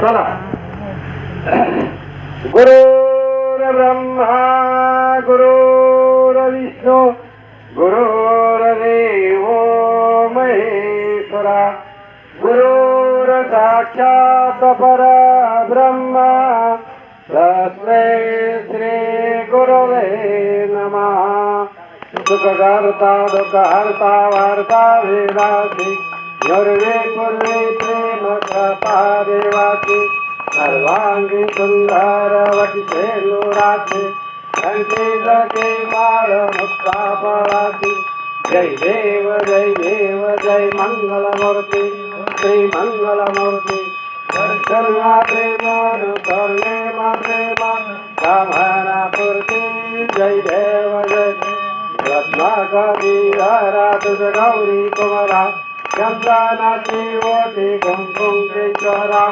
चला गुरुर ब्रह्मा गुरुर विष्णू गुरुर्देव महेश्वरा गुरुर साक्षात परब्रह्मा तस्मै श्री गुरवे नमः। सुखकर्ता दुःखहर्ता वार्ता वेदासी गर्वे पूर्वे प्रेम कृपा देवाची सर्वांगी सुंदर वटिसे लोराचे कंठी जगे माळ मुक्ता जय देव जय देव जय मंगलमूर्ती। श्री मंगलमूर्ती प्रेमान करणे मा प्रेमान कामना जय देव जय रत्नाकरी हरा तुझ गौरी कुमारा चंदनाची ओटी कुंकुम केशरा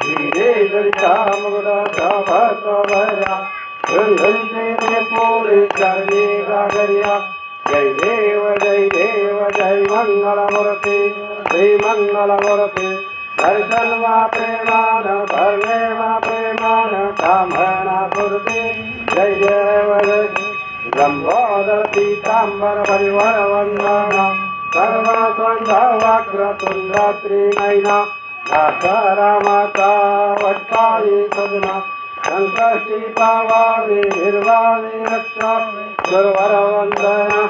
हिरे जरिता मुगदा भक्त भरा गंधंचे पोळे चारली गागरिया जय देव जय देव जय मंगलमूर्ती श्री मंगलमूर्ती. दर्शन वा प्रेमान भरणे वा प्रेमान कामना पूर्ती जय देव जय लंबोदर पीतांबर परिवार वंदना सर्वसंधवाग्रतुंद्रात्री नैना रामाता वट्टाली सजना संकष्टी पावावी निर्वाणी रक्षा गुरुवर वंदना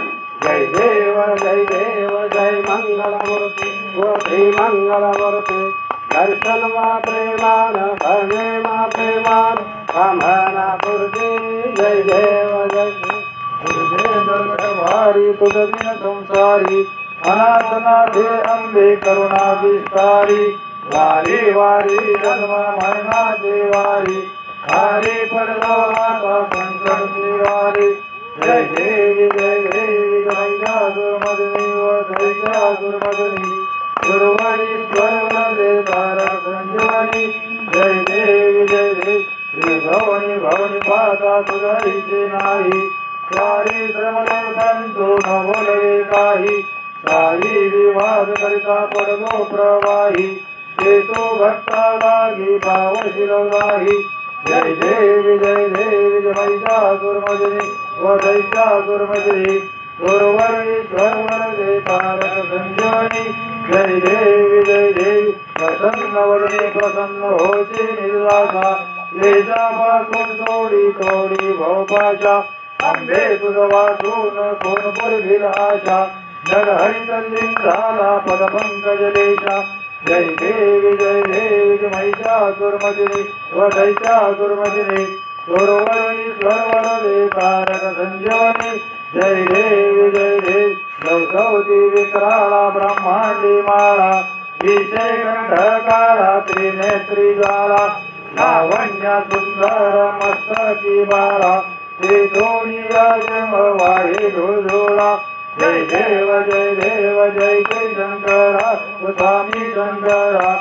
जय देव जय देव जय मंगलमूर्ती गोत्री मंगलमूर्ती दर्शन मा प्रेमान भरणे मा प्रेमान ब्राह्मणा पूर्ती जय देव जय तुझे भारी तुझ संसारी अनाथनाथे अंबे करुणा विस्तारी वारी वारी जन्म मरणाचे देवारी हरी पडलो माता संकट देवारी जय देवी जय देवी गंगा दुर्मदनी व जय दुर्मदनी भवनी भवनी पाता तुझाईचे नाही. सारी श्रमणे न बोलवे काही. सारी विवाद करिता पडलो प्रवाही. ते तो भक्ता लागी भाव शिरवाही. जय देवी जय देवी जय मैषा दुर्मजनी व दैत्या दुर्मजनी गुरुवरी स्वरवर जय तारक संजीवनी जय देवी जय. देवी प्रसन्न वदने प्रसन्न होते निर्लासा लेजा पासून थोडी थोडी भोपाशा आंबे तुझ वाचून कोण पुरभिल आशा. नर हरितल्ली झाला पद देशा जय देवी जय देवी जय महिषा दुर्मदिनी व दैत्या दुर्मदिनी सुरवरणी स्वरवर दे तारक संजीवनी जय देवी जय देवी नवसवती विक्राळा ब्रह्मांडी माळा. विषय कंठ त्रिनेत्री ज्वाला. लावण्य सुंदर मस्तकी बाळा ते दोन्ही राजमवाही झुळझुळा जय देव जय देव जय जय शंकरा स्वामी शंकरा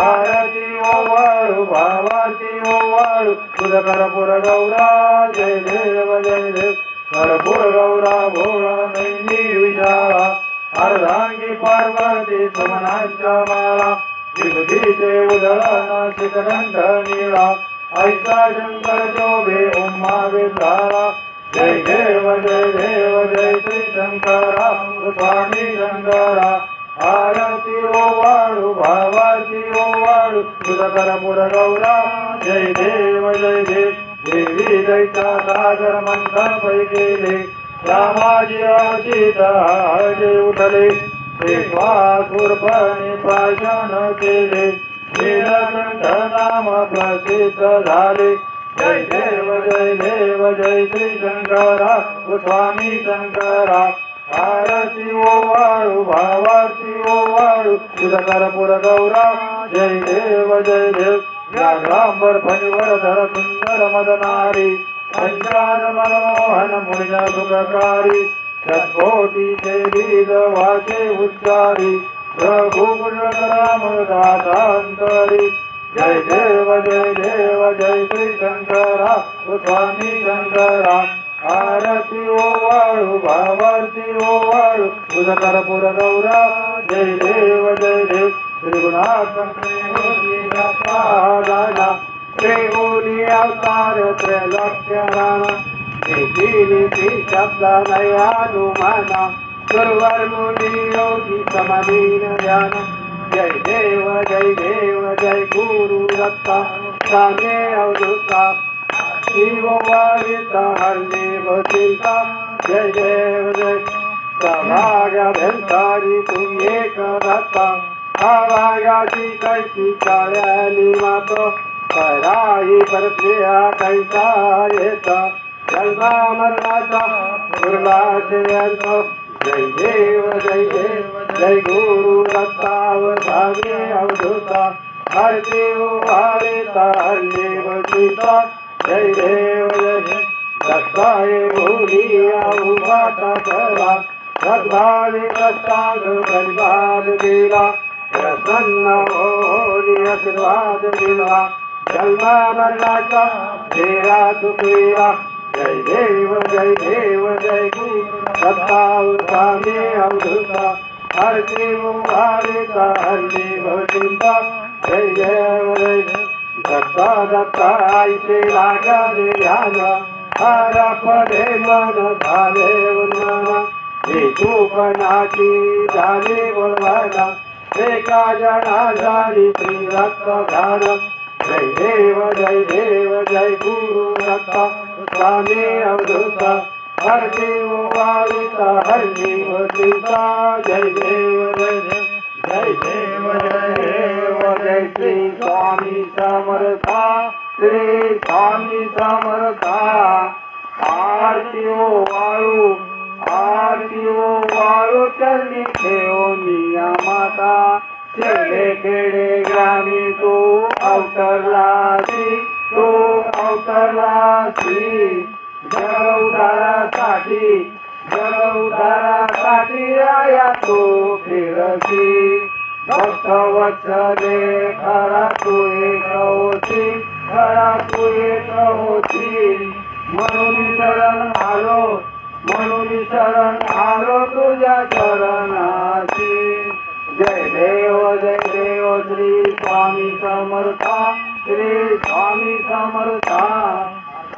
आरती ओवाळू भावाची ओवाळू तुझ करपूर गौरा जय देव जय देव करपूर गौरा भोळा नैनी विचारा अर्धांगी पार्वती समनाच्या माळा ेवनन्दीरा ऐता शङ्करी ओम् विरा जय देव जय देव जय श्री शङ्करा। स्वामी शङ्कर आरवती ओवाडु भवालु सुपुर गौरव जय देव जय देव देवी दैता सागर मन्थन पैकेले। रामाजी आचिता जय उठले। श्वासुरपणे प्राशन केले. नीलकंठ नाम प्रसिद्ध झाले. जय देव जय देव जय श्री शंकरा स्वामी शंकरा आरती ओवाळू भावाची ओवाळू तुझ करपुर गौरा जय देव जय देव. व्याघ्रांबर फणीवर धर सुंदर मदनारी. पंचान मनमोहन मुनिजा सुखकारी. शतकोटीचे बीज वाचे उच्चारी रघुकुल राम दातांतरी जय देव जय देव जय श्री शंकरा स्वामी शंकरा आरती ओ वाळू भावारती ओ वाळू तुझ गौरा जय देव जय देव श्री गुणात्म श्री गोरी अवतार त्रैलोक्य राणा नीती शब्द नयानुमाना गुरुवर मुनी योगी समाधीन ज्ञान जय देव जय देव जय गुरु दत्ता। सामे अवधुता शिव वारिता हल्ली भचिता जय देव जय सभाग्या भेंतारी तू एक दत्ता। आवागाची कैसी चाळ्याली मातो। पराई परप्रिया कैसा येता। जन्मा मरणाचा दुर्लाशयंत जय देव जय देव जय गुरु दत्तावधाने अवधूता। हर हरते वारिता हल्ले वचिता जय देव जय दत्ताय भूलिया उभाटा करा। सद्भावे कष्टाग परिवार दिला। प्रसन्न होली आशीर्वाद दिला। जन्मा मरणाचा देरा तुकविला जय देव जय देव जय गुरु. दत्तावधाने अवधूता हरते हर देव वचिता जय देव जय देव. दत्ता दत्ता ऐसे लागले ध्यान हरा पदे मन झाले हे विठूपणाची झाले वळवाना एका जना झाली श्री रक्त घाण जय देव जय देव जय गुरु दत्ता स्वामी अवधूता हर देव वारिता हल्ली जय देव जय जय देव जय देव जय श्री स्वामी समर्था श्री स्वामी समर्था। आरती ओ वाळू आरती ओ वाळू चरणी ठेव निया माता। खेडे खेडे ग्रामी तू अवतरला तू अवतरलासी जग उदारासाठी जग उदारासाठी आया तो फिरसी भक्त वत्सले खरा तू एक होती खरा तू एक होती. म्हणून शरण आलो म्हणून शरण आलो तुझ्या चरणाची. जय देव जय देव श्री स्वामी समर्था. श्री स्वामी समर्था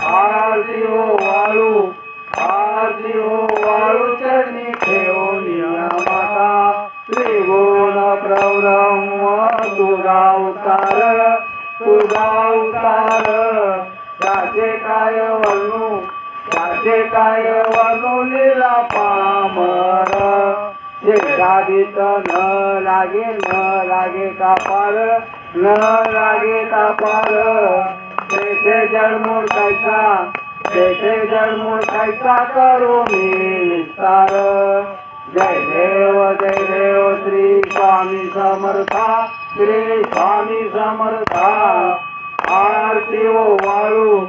आरती हो वाळू आरती हो वाळू चरणी ठेवून या माता त्रिगुण प्रब्रह्म तुझा उतार तुझा उतार. त्याचे काय वर्णू त्याचे काय वर्णू लिला पामर. शेजारीत न लागे न लागे का पार न लागे कापार तेथे जळमूळ खायचा तेथे जळमूळ खायचा करू मी विस्तार जय देव जय देव श्री स्वामी समर्था श्री स्वामी समर्था. आरती ओ वाळू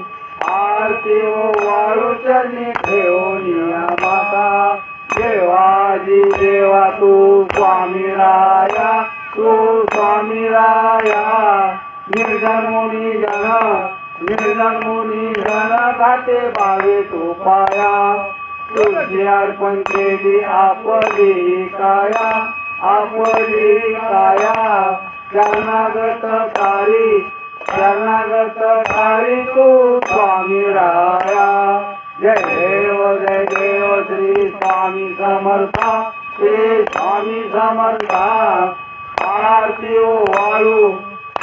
आरती ओ वाळू चरणी ठेवून माता. देवाजी देवा तू स्वामी राया तू स्वामी राया निर्जन मुनी जन निर्जन मुनी जन खाते बावे तो पाया तुझी अर्पण केली आपली काया आपली काया। शरणागत कारी शरणागत कारी तू स्वामी राया जय देव जय देव श्री स्वामी समर्था श्री स्वामी समर्था। आरती ओ वाळू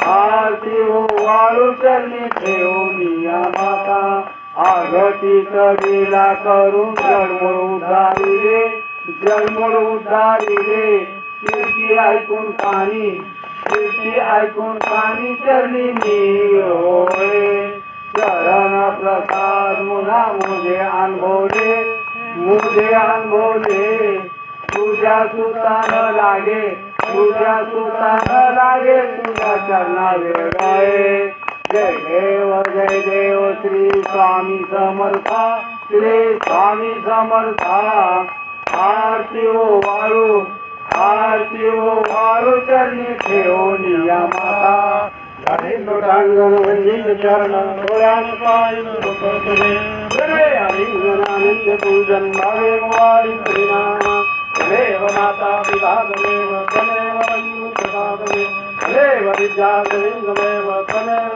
आरती ओ वाळू चरणी ठेवून या माता. आगती दिला करून जन्मोड उद्धारिले उधारी रे कीर्ती ऐकून पाणी कीर्ती ऐकून पाणी चरणी मी होय. चरण प्रसाद मुना मुझे अनुभवले मुझे अनुभवले तुझ्या सुतान लागे तुझ्या सुता लागे तुझ्या चरणा वेगाए जय देव जय देव श्री स्वामी समर्था श्री स्वामी समर्था. आरती हो ओ वाळू आरती हो ओ वाळू चरणी ठेवून या माता. लोटांगण वंदित चरण डोळ्यान पाहिन रूपसुरे पूजन भावे वारी परिणाम. देव माता पिता देव तमेव बंधु सदा देव देव विद्या देव तमेव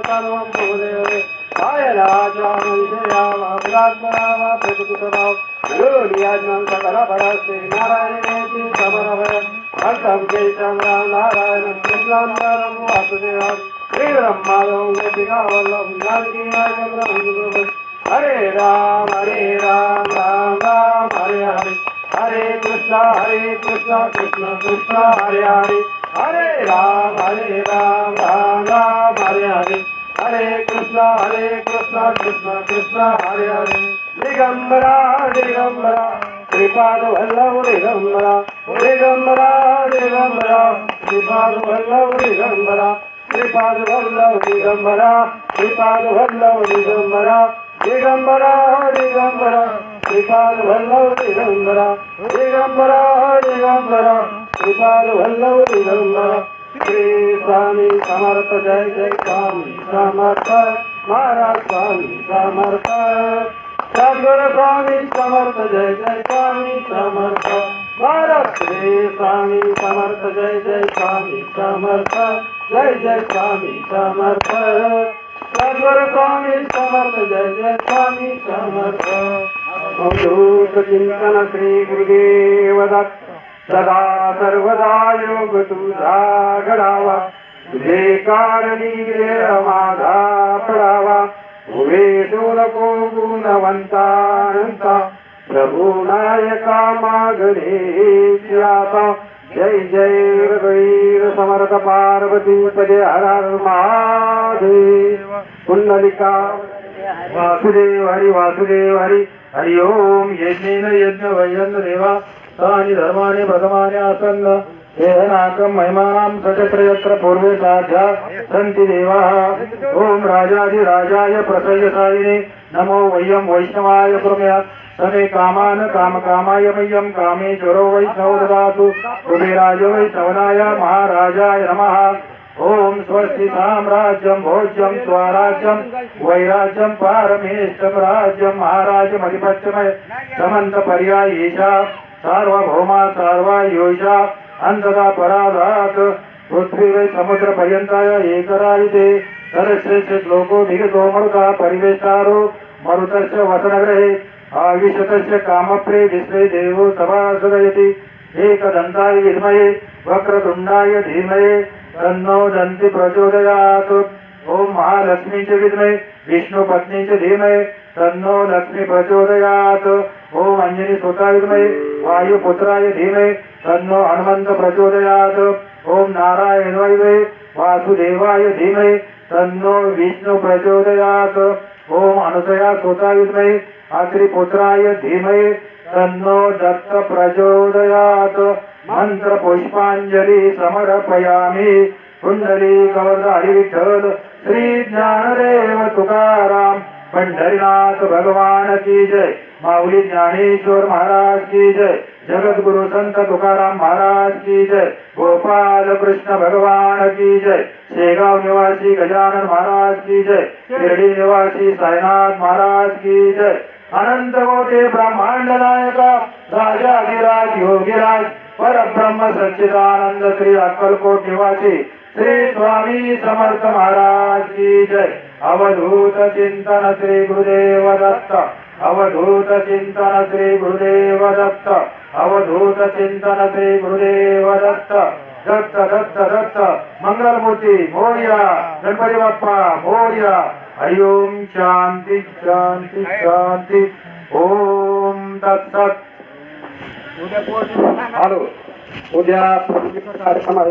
सर्वं भवदेवे कायराजा विषया वाग्रात्मना प्रतिकुतभाव योनियाज्ञं सकलपरस्ते नारायणेति समरभय। हर्षं केशं राम नारायणं कृष्णान्तरं वासुदेवं श्रीब्रह्मादं गोपिकावल्लभं जानकीनायकं हरे राम हरे राम राम राम हरे हरे हरे कृष्ण हरे कृष्ण कृष्ण कृष्ण हरे हरे हरे राम हरे राम राम राम हरे हरे हरे कृष्ण हरे कृष्ण कृष्ण कृष्ण हरे हरे दिगंबरा दिगंबरा श्रीपाद वल्लभ दिगंबरा दिगंबरा दिगंबरा श्रीपाद वल्लभ दिगंबरा श्रीपाद वल्लभ दिगंबरा श्रीपाद वल्लभ दिगंबरा दिगंबरा दिगंबरा श्रीपाद वल्लभ दिगंबरा दिगंबरा दिगंबरा श्रीपाद दिगंबरा श्री स्वामी समर्थ जय जय स्वामी समर्थ महाराज स्वामी समर्थ सद्गुरु स्वामी समर्थ जय जय स्वामी समर्थ महाराज श्री स्वामी समर्थ जय जय स्वामी समर्थ जय जय स्वामी समर्थ सद्गुरु स्वामी समर्थ जय जय स्वामी समर्थ। अवधूत चिंतन श्री गुरुदेव दत्त सदा सर्वदा योग तुझा घडावा तुझे कारणी माझा पडावा। उभे नको गुणवंतांता प्रभू नायका मागणे आता जय जय रघुवीर समर्थ पार्वती पदे हर महादेव। पुंडलिका वासुदेव हरी वासुदेव हरी। हरि ओम यज्ञेन यज्ञ वैजन देवा। तानि धर्माणि प्रथमानि आसन्न। वेदनाकं महिमानां सचत्र यत्र पूर्वे साध्या सन्ति देवाः। ॐ राजाधिराजाय प्रसयसायिने नमो वयं वैष्णवाय प्रमय। समे कामान् कामकामाय मह्यं। कामेश्वरो वैष्णव ददातु कुबेराय वैष्णवनाय महाराजाय नमः। ॐ स्वस्ति साम्राज्यं भोज्यं स्वराज्यं वैराज्यं पारमेष्टं अधिपत्यमय समंत पर्यायीशा सार्वभौमा सार्वायोषा अंतदा पराधात पृथ्वी वै समुद्र पर्यंताय एकरायिते सरश्रेष्ठ श्लोको भिगतो मरुता परिवेशारो मरुतस्य वसनग्रहे आविशतस्य कामप्रे विश्वे देवो सभासदयति एकदन्ताय विद्महे वक्रतुण्डाय धीमहे तन्नो दन्ति प्रचोदयात्। ओम महालक्ष्मीचे विद्मय विष्णू पत्नीचे धीमहे तन्नो लक्ष्मी प्रचोदयात्। ओम अंजनी सुता विद्महे वायुपुत्राय धीमहे तन्नो हनुमंत प्रचोदयात्। ॐ नारायण वैवे वासुदेवाय धीमहे तन्नो विष्णू प्रचोदयात्। ॐ अनुसया स्वतः विद्महे अत्रिपुत्राय धीमहे तन्नो दत्त प्रचोदयात। मंत्र पुष्पांजली समर्पयामी। कुंडली गवधारी विठ्ठल श्री ज्ञानदेव तुकाराम पंढरीनाथ भगवान की जय। माऊली ज्ञानेश्वर महाराज की जय। जगद्गुरु संत तुकाराम महाराज की जय। गोपाल कृष्ण भगवान की जय। शेगाव निवासी गजानन महाराज की जय। शिर्डी निवासी साईनाथ महाराज की जय। अनंत कोटे ब्रह्मांड नायका राजाधिराज योगीराज परब्रह्म सच्चिदानंद श्री अक्कलकोट निवासी श्री स्वामी समर्थ महाराज की जय. अवधूत चिंतन श्री गुरुदेव दत्त. अवधूत चिंतन श्री गुरुदेव दत्त. अवधूत चिंतन श्री गुरुदेव दत्त. दत्त दत्त दत्त. मंगलमूर्ती मोर्या. गणपती बाप्पा मोर्या. हरि ओम शांती शांती शांती. ओम दत्त আৰু উদ্या আমাৰ